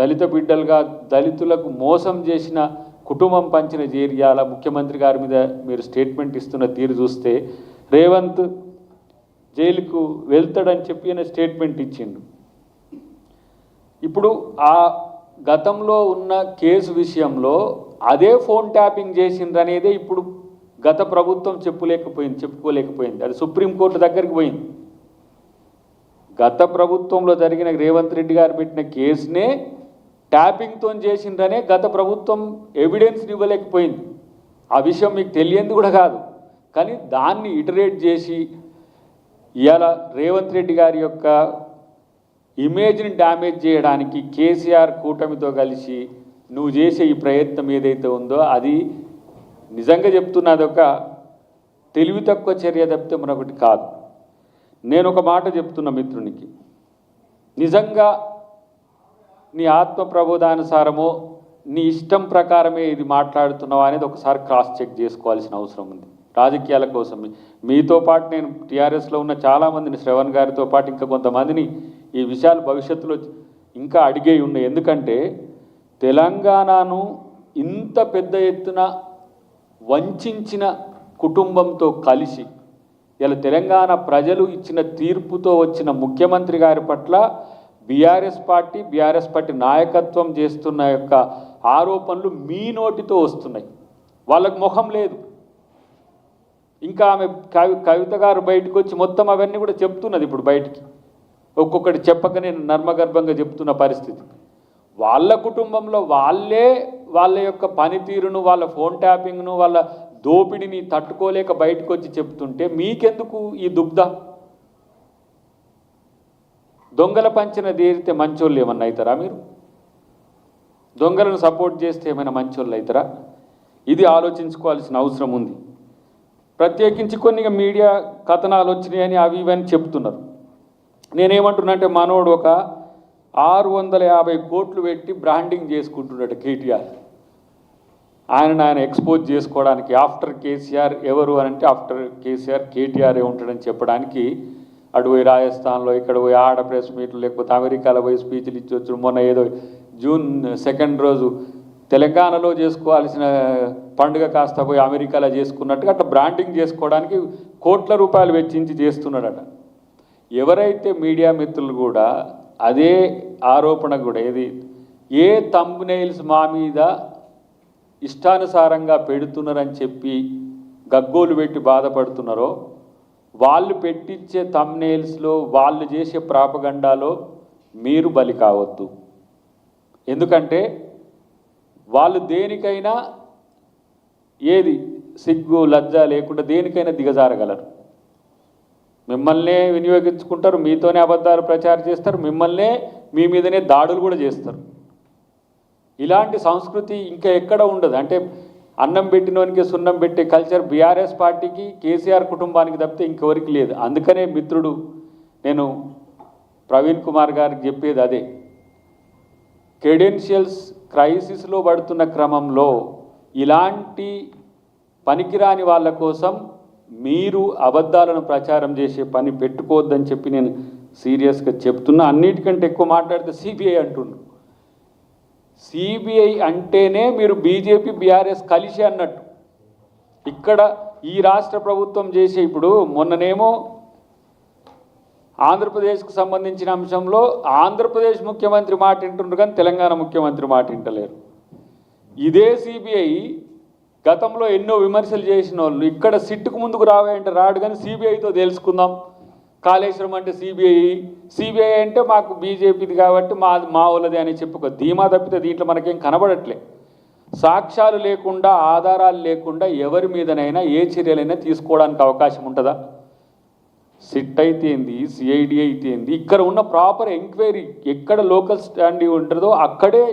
దళిత బిడ్డలుగా దళితులకు మోసం చేసిన కుటుంబం పంచిన చేరియాల ముఖ్యమంత్రి గారి మీద మీరు స్టేట్మెంట్ ఇస్తున్న తీరు చూస్తే రేవంత్ జైలుకు వెళ్తాడని చెప్పి ఆయన స్టేట్మెంట్ ఇచ్చిండు. ఇప్పుడు ఆ గతంలో ఉన్న కేసు విషయంలో అదే ఫోన్ ట్యాపింగ్ చేసిందనేదే ఇప్పుడు గత ప్రభుత్వం చెప్పులేకపోయింది చెప్పుకోలేకపోయింది. అది సుప్రీంకోర్టు దగ్గరికి పోయింది. గత ప్రభుత్వంలో జరిగిన రేవంత్ రెడ్డి గారు పెట్టిన కేసునే ట్యాపింగ్తో చేసిండ్రనే గత ప్రభుత్వం ఎవిడెన్స్ ఇవ్వలేకపోయింది. ఆ విషయం మీకు తెలియంది కూడా కాదు. కానీ దాన్ని ఇటరేట్ చేసి ఇవాళ రేవంత్ రెడ్డి గారి యొక్క ఇమేజ్ని డ్యామేజ్ చేయడానికి కేసీఆర్ కూటమితో కలిసి నువ్వు చేసే ఈ ప్రయత్నం ఏదైతే ఉందో అది నిజంగా చెప్తున్నా అదొక తెలివి తక్కువ చర్య తప్పితే మరొకటి కాదు. నేను ఒక మాట చెప్తున్నా మిత్రునికి. నిజంగా నీ ఆత్మ ప్రబోధానుసారము నీ ఇష్టం ప్రకారమే ఇది మాట్లాడుతున్నావా అనేది ఒకసారి క్రాస్ చెక్ చేసుకోవాల్సిన అవసరం ఉంది. రాజకీయాల కోసం. మీతో పాటు నేను టీఆర్ఎస్లో ఉన్న చాలామందిని శ్రవణ్ గారితో పాటు ఇంకా కొంతమందిని ఈ విషయాలు భవిష్యత్తులో ఇంకా అడిగే ఉన్నాయి. ఎందుకంటే తెలంగాణను ఇంత పెద్ద ఎత్తున వంచిన కుటుంబంతో కలిసి ఇలా తెలంగాణ ప్రజలు ఇచ్చిన తీర్పుతో వచ్చిన ముఖ్యమంత్రి గారి పట్ల బీఆర్ఎస్ పార్టీ బీఆర్ఎస్ పార్టీ నాయకత్వం చేస్తున్న యొక్క ఆరోపణలు మీ నోటితో వస్తున్నాయి. వాళ్ళకు ముఖం లేదు. ఇంకా ఆమె కవి కవిత గారు బయటకు వచ్చి మొత్తం అవన్నీ కూడా చెప్తున్నది ఇప్పుడు బయటికి. ఒక్కొక్కటి చెప్పకనే నర్మగర్భంగా చెప్తున్న పరిస్థితి. వాళ్ళ కుటుంబంలో వాళ్ళే వాళ్ళ యొక్క పనితీరును వాళ్ళ ఫోన్ ట్యాపింగ్ను వాళ్ళ దోపిడిని తట్టుకోలేక బయటకు వచ్చి చెప్తుంటే మీకెందుకు ఈ దుగ్ధ? దొంగల పంచిన తీరితే మంచోళ్ళు ఏమన్నా అవుతారా మీరు? దొంగలను సపోర్ట్ చేస్తే ఏమైనా మంచోళ్ళు అవుతారా? ఇది ఆలోచించుకోవాల్సిన అవసరం ఉంది. ప్రత్యేకించి కొన్ని మీడియా కథనాలు వచ్చినాయని అవి ఇవన్నీ చెప్తున్నారు. నేనేమంటున్నా అంటే మనోడు ఒక ఆరు వందల యాభై కోట్లు పెట్టి బ్రాండింగ్ చేసుకుంటున్నాడు కేటీఆర్. ఆయనను ఆయన ఎక్స్పోజ్ చేసుకోవడానికి ఆఫ్టర్ కేసీఆర్ ఎవరు అని అంటే ఆఫ్టర్ కేసీఆర్ కేటీఆర్ ఏ ఉంటాడని చెప్పడానికి అటు పోయి రాజస్థాన్లో ఇక్కడ పోయి ఆడ ప్రెస్ మీట్లు లేకపోతే అమెరికాలో పోయి స్పీచ్లు ఇచ్చి మొన్న ఏదో జూన్ సెకండ్ రోజు తెలంగాణలో చేసుకోవాల్సిన పండుగ కాస్త పోయి అమెరికాలో చేసుకున్నట్టుగా అట్లా బ్రాండింగ్ చేసుకోవడానికి కోట్ల రూపాయలు వెచ్చించి చేస్తున్నాడట. ఎవరైతే మీడియా మిత్రులు కూడా అదే ఆరోపణ కూడా ఏది ఏ తంబ్నెయిల్స్ మా మీద ఇష్టానుసారంగా పెడుతున్నారని చెప్పి గగ్గోలు పెట్టి బాధపడుతున్నారో వాళ్ళు పెట్టించే తమ్నేల్స్లో వాళ్ళు చేసే ప్రాపగండాలో మీరు బలి కావద్దు. ఎందుకంటే వాళ్ళు దేనికైనా ఏది సిగ్గు లజ్జ లేకుండా దేనికైనా దిగజారగలరు. మిమ్మల్నే వినియోగించుకుంటారు మీతోనే అబద్ధాలు ప్రచారం చేస్తారు మిమ్మల్నే మీ మీదనే దాడులు కూడా చేస్తారు. ఇలాంటి సంస్కృతి ఇంకా ఎక్కడ ఉండదు. అంటే అన్నం పెట్టినోనికి సున్నం పెట్టే కల్చర్ బీఆర్ఎస్ పార్టీకి కేసీఆర్ కుటుంబానికి తప్పితే ఇంకెవరికి లేదు. అందుకనే మిత్రుడు నేను ప్రవీణ్ కుమార్ గారికి చెప్పేది అదే. క్రెడెన్షియల్స్ క్రైసిస్లో పడుతున్న క్రమంలో ఇలాంటి పనికిరాని వాళ్ళ కోసం మీరు అబద్ధాలను ప్రచారం చేసే పని పెట్టుకోవద్దని చెప్పి నేను సీరియస్గా చెప్తున్నా. అన్నిటికంటే ఎక్కువ మాట్లాడితే సిబిఐ అంటుండ్రు సిబిఐ అంటేనే మీరు బీజేపీ బీఆర్ఎస్ కలిసి అన్నట్టు. ఇక్కడ ఈ రాష్ట్ర ప్రభుత్వం చేసే ఇప్పుడు మొన్ననేమో ఆంధ్రప్రదేశ్కు సంబంధించిన అంశంలో ఆంధ్రప్రదేశ్ ముఖ్యమంత్రి మాట వింటుండ్రు కానీ తెలంగాణ ముఖ్యమంత్రి మాట వింటలేరు. ఇదే సిబిఐ గతంలో ఎన్నో విమర్శలు చేసిన వాళ్ళు ఇక్కడ సిట్టుకు ముందుకు రావాయంటే రాడు కానీ సిబిఐతో తెలుసుకుందాం కాళేశ్వరం అంటే సిబిఐ సిబిఐ అంటే మాకు బీజేపీది కాబట్టి మా మా వాళ్ళది అని చెప్పి ఒక ధీమా తప్పితే దీంట్లో మనకేం కనబడట్లే. సాక్ష్యాలు లేకుండా ఆధారాలు లేకుండా ఎవరి మీదనైనా ఏ చర్యలైనా తీసుకోవడానికి అవకాశం ఉంటుందా? సిట్ అయితే ఏంది? సిఐడి అయితే ఏంది? ఇక్కడ ఉన్న ప్రాపర్ ఎంక్వైరీ ఎక్కడ లోకల్ స్టాండింగ్ ఉంటుందో అక్కడే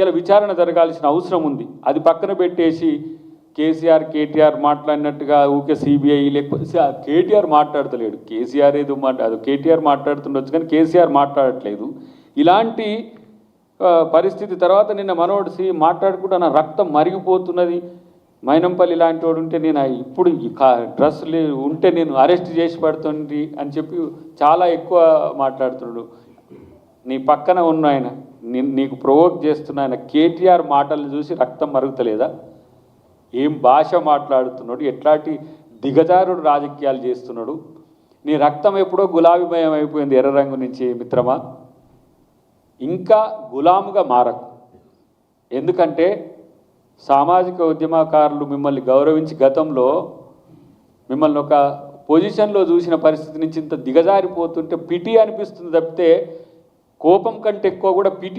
ఇలా విచారణ జరగాల్సిన అవసరం ఉంది. అది పక్కన పెట్టేసి కేసీఆర్ కేటీఆర్ మాట్లాడినట్టుగా ఊకే సిబిఐ లేకపోతే కేటీఆర్ మాట్లాడతలేడు. కేసీఆర్ ఏదో మాట్లాడు కేటీఆర్ మాట్లాడుతుండొచ్చు కానీ కేసీఆర్ మాట్లాడట్లేదు. ఇలాంటి పరిస్థితి తర్వాత నిన్న మనోడు సి మాట్లాడుకుంటూ నా రక్తం మరిగిపోతున్నది. మైనంపల్లి ఇలాంటి వాడు ఉంటే నేను ఇప్పుడు డ్రెస్ ఉంటే నేను అరెస్ట్ చేసి పడుతుంది అని చెప్పి చాలా ఎక్కువ మాట్లాడుతున్నాడు. నీ పక్కన ఉన్న ఆయన నీకు ప్రొవోక్ చేస్తున్న ఆయన కేటీఆర్ మాటలు చూసి రక్తం మరుగుతలేదా? ఏం భాష మాట్లాడుతున్నాడు? ఎట్లాంటి దిగజారుడు రాజకీయాలు చేస్తున్నాడు? నీ రక్తం ఎప్పుడో గులాబీమయం అయిపోయింది ఎర్ర రంగు నుంచి మిత్రమా? ఇంకా గులాముగా మారకు. ఎందుకంటే సామాజిక ఉద్యమకారులు మిమ్మల్ని గౌరవించి గతంలో మిమ్మల్ని ఒక పొజిషన్లో చూసిన పరిస్థితి నుంచి ఇంత దిగజారిపోతుంటే పిటి అనిపిస్తుంది తప్పితే కోపం కంటే ఎక్కువ కూడా పిటి